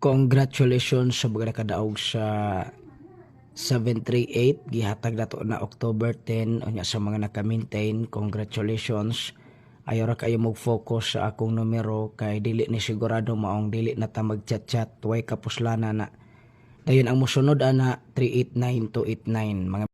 Congratulations sa mga nakadaog sa 738 gihatag nato na October 10 unya sa mga naka-maintain congratulations. Ayaw ra kayo mag-focus sa akong numero kay dili ni sigurado maong dili na ta mag-chat-chat. Way kapuslana na. Dayon ang mosunod ana 389289 mga